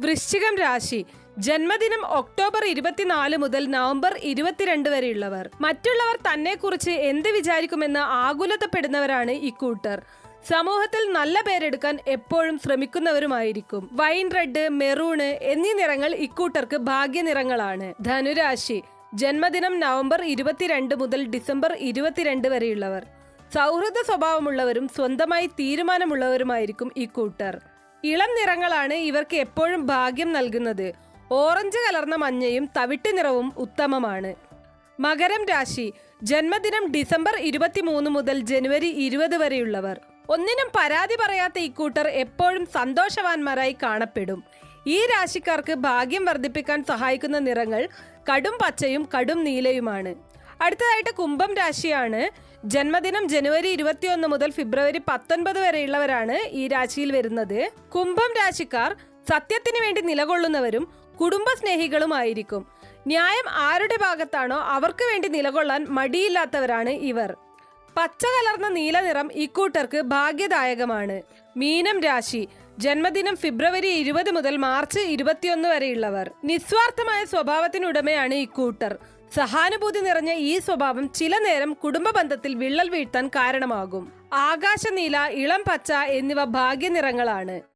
വൃശ്ചികം രാശി. ജന്മദിനം ഒക്ടോബർ ഇരുപത്തിനാല് മുതൽ നവംബർ ഇരുപത്തിരണ്ട് വരെയുള്ളവർ. മറ്റുള്ളവർ തന്നെക്കുറിച്ച് എന്ത് വിചാരിക്കുമെന്ന് ആകുലതപ്പെടുന്നവരാണ് ഇക്കൂട്ടർ സമൂഹത്തിൽ നല്ല പേരെടുക്കാൻ എപ്പോഴും ശ്രമിക്കുന്നവരുമായിരിക്കും. വൈൻ റെഡ് മെറൂണ് എന്നീ നിറങ്ങൾ ഇക്കൂട്ടർക്ക് ഭാഗ്യനിറങ്ങളാണ്. ധനുരാശി. ജന്മദിനം നവംബർ ഇരുപത്തിരണ്ട് മുതൽ ഡിസംബർ ഇരുപത്തിരണ്ട് വരെയുള്ളവർ. സൗഹൃദ സ്വഭാവമുള്ളവരും സ്വന്തമായി തീരുമാനമുള്ളവരുമായിരിക്കും ഇക്കൂട്ടർ ഇളം നിറങ്ങളാണ് ഇവർക്ക് എപ്പോഴും ഭാഗ്യം നൽകുന്നത്. ഓറഞ്ച് കലർന്ന മഞ്ഞയും തവിട്ട് നിറവും ഉത്തമമാണ്. മകരം രാശി ജന്മദിനം ഡിസംബർ ഇരുപത്തിമൂന്ന് മുതൽ ജനുവരി ഇരുപത് വരെയുള്ളവർ. ഒന്നിനും പരാതി പറയാത്ത ഇക്കൂട്ടർ എപ്പോഴും സന്തോഷവാന്മാരായി കാണപ്പെടും. ഈ രാശിക്കാർക്ക് ഭാഗ്യം വർദ്ധിപ്പിക്കാൻ സഹായിക്കുന്ന നിറങ്ങൾ കടും പച്ചയും കടും നീലയുമാണ്. അടുത്തതായിട്ട് കുംഭം രാശിയാണ്. ജന്മദിനം ജനുവരി ഇരുപത്തിയൊന്ന് മുതൽ ഫെബ്രുവരി പത്തൊൻപത് വരെയുള്ളവരാണ് ഈ രാശിയിൽ വരുന്നത്. കുംഭം രാശിക്കാർ സത്യത്തിന് വേണ്ടി നിലകൊള്ളുന്നവരും കുടുംബസ്നേഹികളുമായിരിക്കും. ന്യായം ആരുടെ ഭാഗത്താണോ അവർക്ക് വേണ്ടി നിലകൊള്ളാൻ മടിയില്ലാത്തവരാണ് ഇവർ. പച്ച കലർന്ന നീല നിറം ഇക്കൂട്ടർക്ക് ഭാഗ്യദായകമാണ്. മീനം രാശി ജന്മദിനം ഫെബ്രുവരി ഇരുപത് മുതൽ മാർച്ച് ഇരുപത്തിയൊന്ന് വരെയുള്ളവർ. നിസ്വാർത്ഥമായ സ്വഭാവത്തിനുടമയാണ് ഇക്കൂട്ടർ സഹാനുഭൂതി നിറഞ്ഞ ഈ സ്വഭാവം ചില നേരം കുടുംബ ബന്ധത്തിൽ വിള്ളൽ വീഴ്ത്താൻ കാരണമാകും. ആകാശനീല ഇളം പച്ച എന്നിവ ഭാഗ്യനിറങ്ങളാണ്.